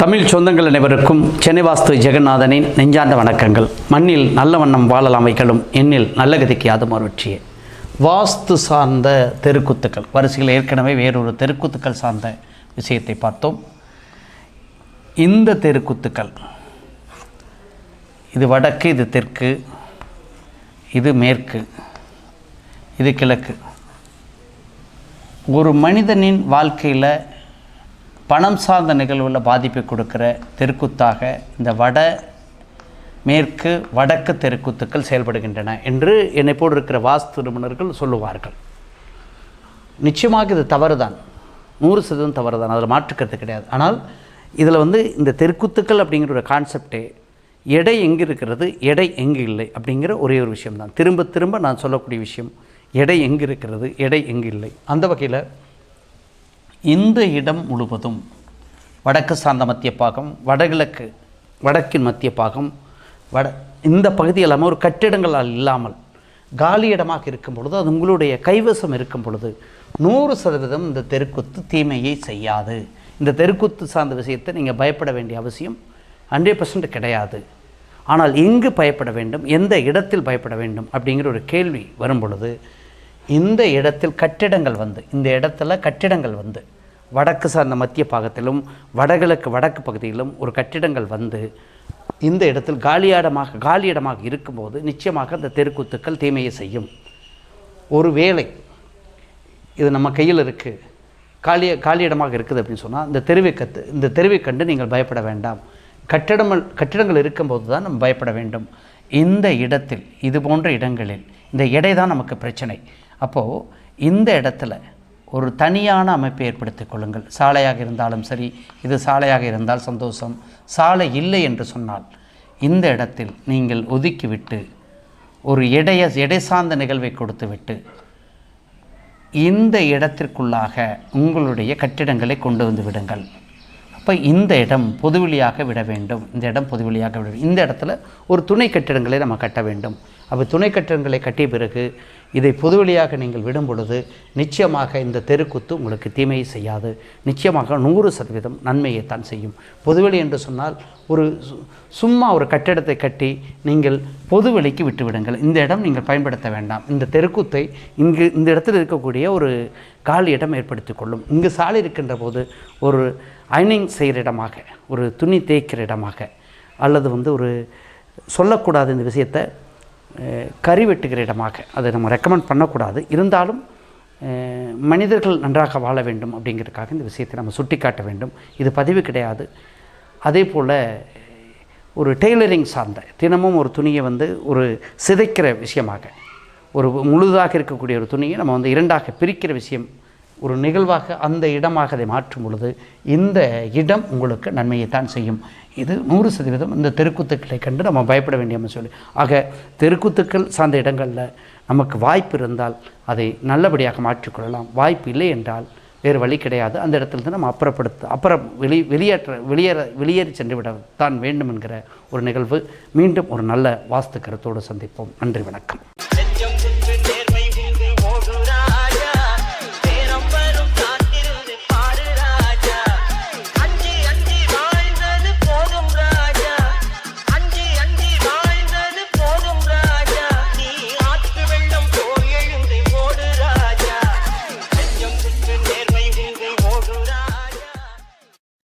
தமிழ் சொந்தங்கள் அனைவருக்கும் சென்னை வாஸ்து ஜெகநாதனின் நெஞ்சார்ந்த வணக்கங்கள். மண்ணில் நல்ல வண்ணம் வாழலாம் வைகளும் எண்ணில் நல்ல கதிக்கு யாதும் அருட்சியே வாஸ்து சார்ந்த தெருக்குத்துக்கள். வரிசையில் ஏற்கனவே வேறொரு தெருக்குத்துக்கள் சார்ந்த விஷயத்தை பார்த்தோம். இந்த தெருக்குத்துக்கள். இது வடக்கு இது தெற்கு இது மேற்கு இது கிழக்கு. ஒரு மனிதனின் வாழ்க்கையில் பணம் சார்ந்த நிகழ்வில் பாதிப்பை கொடுக்கிற தெருக்குத்தாக இந்த வட மேற்கு வடக்கு தெருக்குத்துக்கள் செயல்படுகின்றன என்று என்னை போல் இருக்கிற வாஸ்து நிபுணர்கள் சொல்லுவார்கள். நிச்சயமாக இது தவறு தான் நூறு சதவீதம் தவறு தான் அதில் மாற்றுக்கிறது கிடையாது. ஆனால் இதில் வந்து இந்த தெருக்குத்துக்கள் அப்படிங்கிற ஒரு கான்செப்டே எடை எங்கே இருக்கிறது எடை எங்கே இல்லை அப்படிங்கிற ஒரே ஒரு விஷயம்தான். திரும்ப திரும்ப நான் சொல்லக்கூடிய விஷயம் எடை எங்கே இருக்கிறது எடை எங்கே இல்லை. அந்த வகையில் இந்த இடம் முழுவதும் வடக்கு சார்ந்த மத்திய பாகம் வடகிழக்கு வடக்கின் மத்திய பாகம் வட இந்த பகுதி எல்லாமே ஒரு கட்டிடங்களால் இல்லாமல் காலி இடமாக இருக்கும் பொழுது அது உங்களுடைய கைவசம் இருக்கும் பொழுது நூறு சதவீதம் இந்த தெருக்குத்து தீமையை செய்யாது. இந்த தெருக்குத்து சார்ந்த விஷயத்தை நீங்கள் பயப்பட வேண்டிய அவசியம் ஹண்ட்ரட் பர்சன்ட் கிடையாது. ஆனால் எங்கு பயப்பட வேண்டும் எந்த இடத்தில் பயப்பட வேண்டும் அப்படிங்கிற ஒரு கேள்வி வரும் பொழுது இந்த இடத்தில் கட்டிடங்கள் வந்து இந்த இடத்துல கட்டிடங்கள் வந்து வடக்கு சார்ந்த மத்திய பாகத்திலும் வடகிழக்கு வடக்கு பகுதியிலும் ஒரு கட்டிடங்கள் வந்து இந்த இடத்தில் காலியிடமாக காலியிடமாக இருக்கும்போது நிச்சயமாக அந்த தெருக்கூத்துக்கள் தீமையை செய்யும். ஒரு வேலை இது நம்ம கையில் இருக்குது காலி காலியிடமாக இருக்குது அப்படின்னு சொன்னால் இந்த தெருவை கத்து இந்த தெருவை கண்டு நீங்கள் பயப்பட வேண்டாம். கட்டிடங்கள் கட்டிடங்கள் இருக்கும்போது தான் நம்ம பயப்பட வேண்டும். இந்த இடத்தில் இது போன்ற இடங்களில் இந்த எடை தான் நமக்கு பிரச்சனை. அப்போது இந்த இடத்துல ஒரு தனியான அமைப்பை ஏற்படுத்திக் கொள்ளுங்கள். சாலையாக இருந்தாலும் சரி இது சாலையாக இருந்தால் சந்தோஷம். சாலை இல்லை என்று சொன்னால் இந்த இடத்தில் நீங்கள் ஒதுக்கிவிட்டு ஒரு எடைய எடை சார்ந்த நிகழ்வை கொடுத்துவிட்டு இந்த இடத்திற்குள்ளாக உங்களுடைய கட்டிடங்களை கொண்டு வந்து விடுங்கள். அப்போ இந்த இடம் பொதுவெளியாக விட வேண்டும். இந்த இடம் பொதுவெளியாக விட வேண்டும். இந்த இடத்துல ஒரு துணை கட்டிடங்களை நம்ம கட்ட வேண்டும். அப்போ துணை கட்டிடங்களை கட்டிய பிறகு இதை பொதுவெளியாக நீங்கள் விடும் பொழுது நிச்சயமாக இந்த தெருக்குத்து உங்களுக்கு தீமையை செய்யாது. நிச்சயமாக நூறு சதவீதம் நன்மையைத்தான் செய்யும். பொதுவெளி என்று சொன்னால் ஒரு சு- சும்மா ஒரு கட்டிடத்தை கட்டி நீங்கள் பொதுவெளிக்கு விட்டு விட்டுவிடுங்கள். இந்த இடம் நீங்கள் பயன்படுத்த வேண்டாம். இந்த தெருக்குத்தை இங்கு இந்த இடத்தில் இருக்கக்கூடிய ஒரு காலி இடம் ஏற்படுத்தி கொள்ளும். இங்கு சாலை இருக்கின்ற போது ஒரு அயனிங் செய்கிற இடமாக ஒரு துணி தேய்க்கிற இடமாக அல்லது வந்து ஒரு சொல்லக்கூடாத இந்த விஷயத்தை கறி வெட்டுகிற இடமாக அதை நம்ம ரெக்கமெண்ட் பண்ணக்கூடாது. இருந்தாலும் மனிதர்கள் நன்றாக வாழ வேண்டும் அப்படிங்கிறதுக்காக இந்த விஷயத்தை நம்ம சுட்டிக்காட்ட வேண்டும். இது பதிவு கிடையாது. அதே போல் ஒரு டெய்லரிங் சார்ந்த தினமும் ஒரு துணியை வந்து ஒரு சிதைக்கிற விஷயமாக ஒரு முழுதாக இருக்கக்கூடிய ஒரு துணியை நம்ம வந்து இரண்டாக பிரிக்கிற விஷயம் ஒரு நிகழ்வாக அந்த இடமாக அதை மாற்றும் பொழுது இந்த இடம் உங்களுக்கு நன்மையைத்தான் செய்யும். இது நூறு சதவீதம் இந்த தெருக்குத்துக்களை கண்டு நம்ம பயப்பட வேண்டிய சொல்லி ஆக தெருக்குத்துக்கள் சார்ந்த இடங்களில் நமக்கு வாய்ப்பு இருந்தால் அதை நல்லபடியாக மாற்றிக்கொள்ளலாம் வாய்ப்பு இல்லை என்றால் வேறு வழி கிடையாது. அந்த இடத்துலேருந்து நம்ம அப்புறப்படுத்த அப்புறம் வெளி வெளியேற்ற வெளியேற வெளியேறி சென்று விட தான் வேண்டும் என்கிற ஒரு நிகழ்வு. மீண்டும் ஒரு நல்ல வாஸ்து கருத்தோடு சந்திப்போம். நன்றி வணக்கம்.